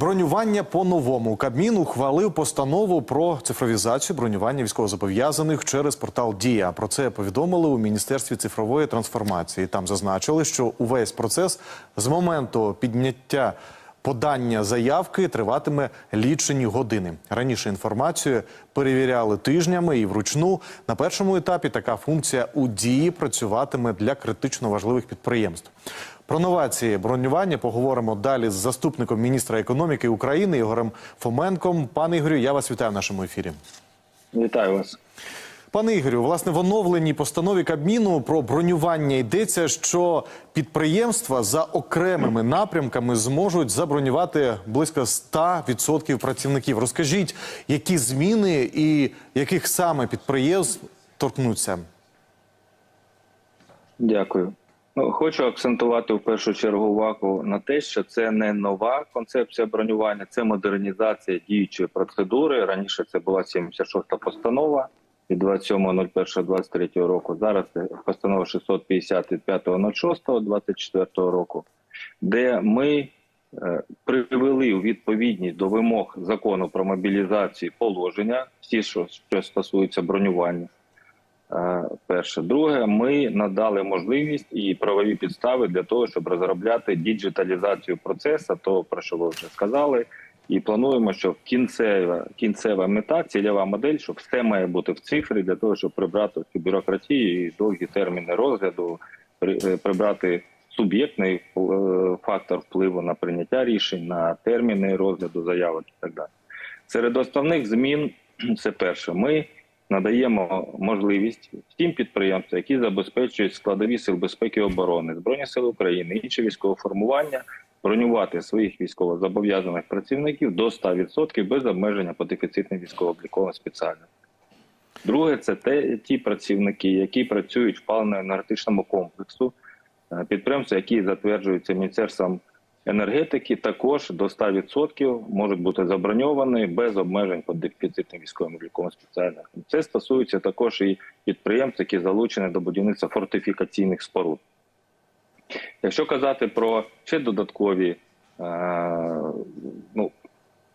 Бронювання по-новому. Кабмін ухвалив постанову про цифровізацію бронювання військовозобов'язаних через портал Дія. Про це повідомили у міністерстві цифрової трансформації. Там зазначили, що увесь процес з моменту підняття подання заявки триватиме лічені години. Раніше інформацію перевіряли тижнями і вручну. На першому етапі така функція у дії працюватиме для критично важливих підприємств. Про новації бронювання поговоримо далі з заступником міністра економіки України Ігорем Фоменком. Пане Ігорю, я вас вітаю в нашому ефірі. Вітаю вас. Пане Ігорю, власне, в оновленій постанові Кабміну про бронювання йдеться, що підприємства за окремими напрямками зможуть забронювати близько 100% працівників. Розкажіть, які зміни і яких саме підприємств торкнуться? Дякую. Ну, хочу акцентувати в першу чергу увагу на те, що це не нова концепція бронювання, це модернізація діючої процедури. Раніше це була 76-та постанова від 27.01.23 року. Зараз це постанова 650 від 5.06.24 року, де ми е, привели у відповідність до вимог закону про мобілізацію положення, всі, що, що стосуються бронювання. Е, Перше, друге, ми надали можливість і правові підстави для того, щоб розробляти діджиталізацію процесу, то про що ви вже сказали, і плануємо, що кінцева кінцева мета, цільова модель, щоб все має бути в цифрі для того, щоб прибрати цю бюрократію і довгі терміни розгляду, е, прибрати суб'єктний е, фактор впливу на прийняття рішень, на терміни розгляду заявок і так далі. Серед основних змін це перше. Ми надаємо можливість всім підприємствам, які забезпечують складові сил безпеки і оборони, збройні сили України, інші військове формування, бронювати своїх військовозобов'язаних працівників до 100% без обмеження по дефіцитним військово-обліковим спеціальностям. Друге, це те, ті працівники, які працюють в паливно-енергетичному комплексу, е, підприємства, які затверджуються міністерством енергетики, також до 100% можуть бути заброньовані без обмежень по дефіцитним військовим обліковим спеціальностям. Це стосується також і підприємств, які залучені до будівництва фортифікаційних споруд. Якщо казати про ще додаткові е, ну,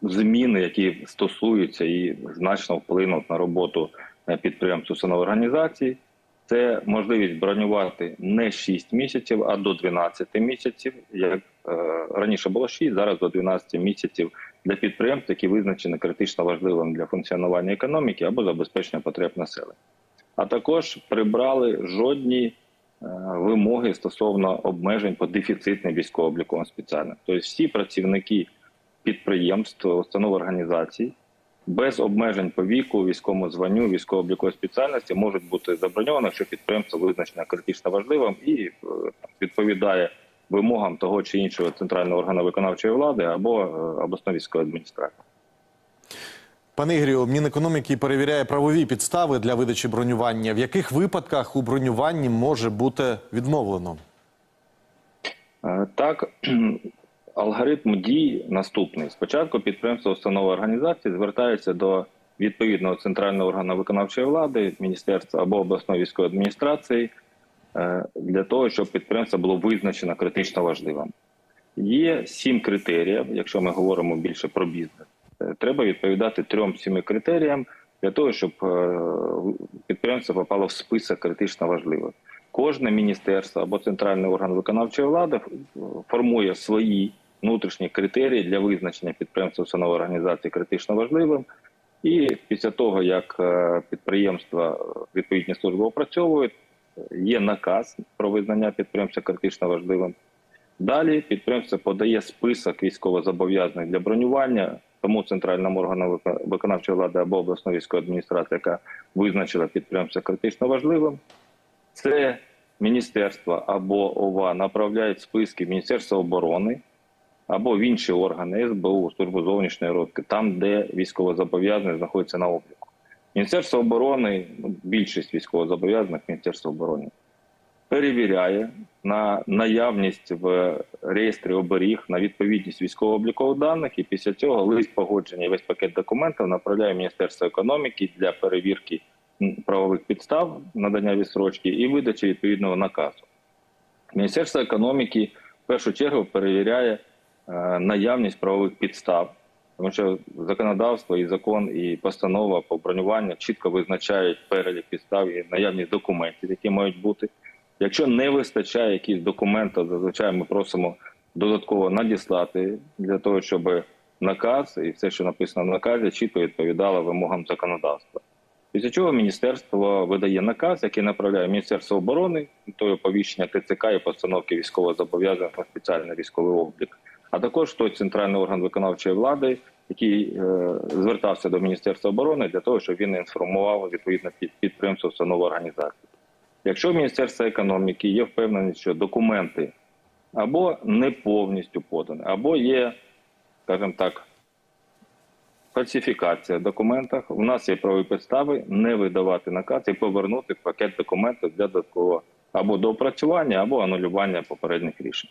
зміни, які стосуються і значно вплинуть на роботу е, підприємств установ організацій, це можливість бронювати не 6 місяців, а до 12 місяців. Як раніше було 6, зараз до 12 місяців для підприємств, які визначені критично важливим для функціонування економіки або забезпечення потреб населення. А також прибрали жодні е, вимоги стосовно обмежень по дефіцитним військово-обліковим спеціальним. Тобто всі працівники підприємств, установ організацій без обмежень по віку, військовому званню, військово-обліковій спеціальності можуть бути заброньовані, якщо підприємство визначено критично важливим і е, відповідає вимогам того чи іншого центрального органу виконавчої влади або е, обласної військової адміністрації. Пане Ігорю, Мінекономіки перевіряє правові підстави для видачі бронювання. В яких випадках у бронюванні може бути відмовлено? Е, Так, алгоритм дій наступний. Спочатку підприємство, установа організації звертаються до відповідного центрального органу виконавчої влади, міністерства або обласної військової адміністрації для того, щоб підприємство було визначено критично важливим. Є сім критеріїв, якщо ми говоримо більше про бізнес. Е, Треба відповідати трьом-сіми критеріям для того, щоб е, підприємство попало в список критично важливих. Кожне міністерство або центральний орган виконавчої влади формує свої внутрішні критерії для визначення підприємства установ організації критично важливим. І після того, як е, підприємства е, відповідні служби опрацьовують, є наказ про визнання підприємства критично важливим. Далі підприємство подає список військовозобов'язаних для бронювання тому центральному органу виконавчої влади або обласної військової адміністрації, яка визначила підприємство критично важливим. Це міністерство або ОВА направляють списки Міністерства оборони або в інші органи СБУ, службу зовнішньої розвідки, там, де військовозобов'язані знаходяться на обліку. Міністерство оборони, ну, більшість військовозобов'язаних Міністерства оборони перевіряє на наявність в реєстрі оберіг на відповідність військово-облікових даних, і після цього лист погодження весь пакет документів направляє Міністерство економіки для перевірки правових підстав надання відсрочки і видачі відповідного наказу. Міністерство економіки в першу чергу перевіряє е, наявність правових підстав, тому що законодавство і закон, і постанова по бронюванню чітко визначають перелік підстав і наявність документів, які мають бути. Якщо не вистачає якихось документів, зазвичай ми просимо додатково надіслати для того, щоб наказ і все, що написано в наказі, чітко відповідало вимогам законодавства. Після чого міністерство видає наказ, який направляє Міністерство оборони, то оповіщення ТЦК і постановки військовозобов'язаних на спеціальний військовий облік, а також той центральний орган виконавчої влади, який е, звертався до Міністерства оборони для того, щоб він інформував відповідно підприємство установу організації. Якщо в Міністерства економіки є впевненість, що документи або не повністю подані, або є, скажімо так, фальсифікація в документах. У нас є правові підстави не видавати наказ і повернути пакет документів для додаткового або доопрацювання, або анулювання попередніх рішень.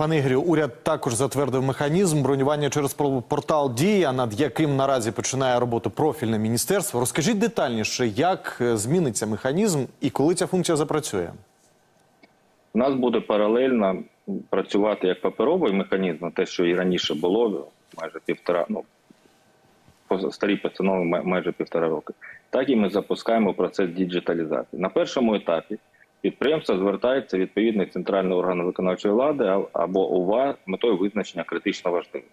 Пане Ігорю, уряд також затвердив механізм бронювання через портал Дія, над яким наразі починає роботу профільне міністерство. Розкажіть детальніше, як е, зміниться механізм і коли ця функція запрацює. У нас буде паралельно працювати як паперовий механізм, те, що і раніше було майже півтора, ну по старій постанові майже півтора роки. Так і ми запускаємо процес діджиталізації. На першому етапі підприємство звертається відповідний центральний орган виконавчої влади або УВА метою визначення критично важливих.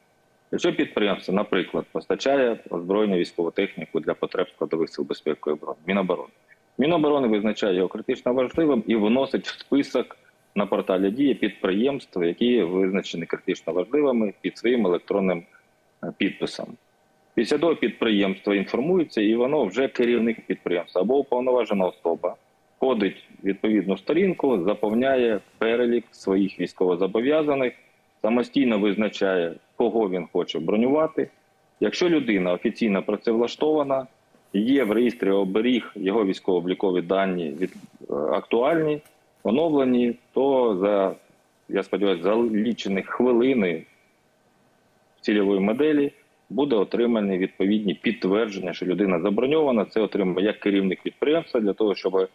Якщо підприємство, наприклад, постачає озброєння військову техніку для потреб складових сил безпеки і оборони, Міноборони. Міноборони визначає його критично важливим і вносить в список на порталі дії підприємств, які визначені критично важливими під своїм електронним е, підписом. Після того підприємство інформується, і воно вже керівник підприємства або уповноважена особа входить в відповідну сторінку, заповняє перелік своїх військовозобов'язаних, самостійно визначає, кого він хоче бронювати. Якщо людина офіційно працевлаштована, є в реєстрі оберіг його військово-облікові дані від, е, актуальні, оновлені, то за, я сподіваюся, за лічені хвилини цільової моделі буде отримані відповідні підтвердження, що людина заброньована. Це отримує як керівник підприємства для того, щоб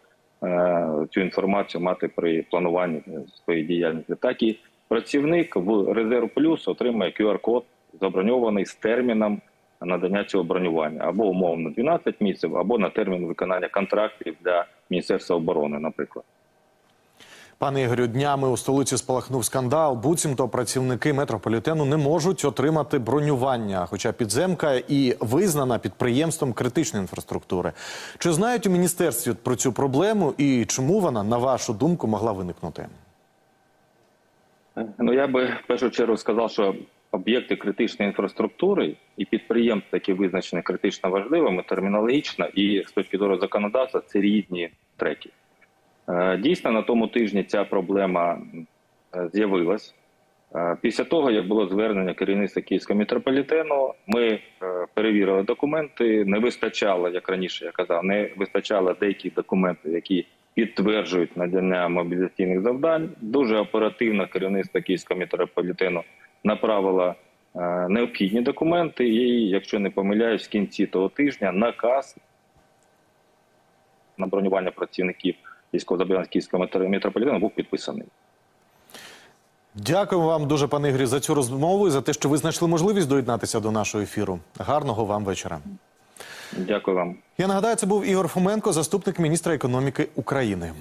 цю інформацію мати при плануванні е, своєї діяльності, так і працівник в резерв плюс отримає QR-код заброньований з терміном надання цього бронювання або умовно 12 місяців, або на термін виконання контрактів для Міністерства оборони, наприклад. Пане Ігорю, днями у столиці спалахнув скандал. Буцімто працівники метрополітену не можуть отримати бронювання, хоча підземка і визнана підприємством критичної інфраструктури. Чи знають у міністерстві про цю проблему і чому вона, на вашу думку, могла виникнути? Ну я би в першу чергу сказав, що об'єкти критичної інфраструктури і підприємства, які визначені критично важливими, термінологічно і з точки зору законодавства, це різні треки. Е, Дійсно, на тому тижні ця проблема е, з'явилась. Е, Після того, як було звернення керівництва Київського метрополітену, ми перевірили документи. Не вистачало, як раніше я казав, не вистачало деяких документів, які підтверджують надання мобілізаційних завдань. Дуже оперативно керівництво Київського метрополітену направило необхідні документи. І, якщо не помиляюсь, в кінці того тижня наказ на бронювання працівників військово Київського метрополітену був підписаний. Дякую вам дуже, пане Ігорі, за цю розмову і за те, що ви знайшли можливість доєднатися до нашого ефіру. Гарного вам вечора. Дякую вам. Я нагадаю, це був Ігор Фоменко, заступник міністра економіки України.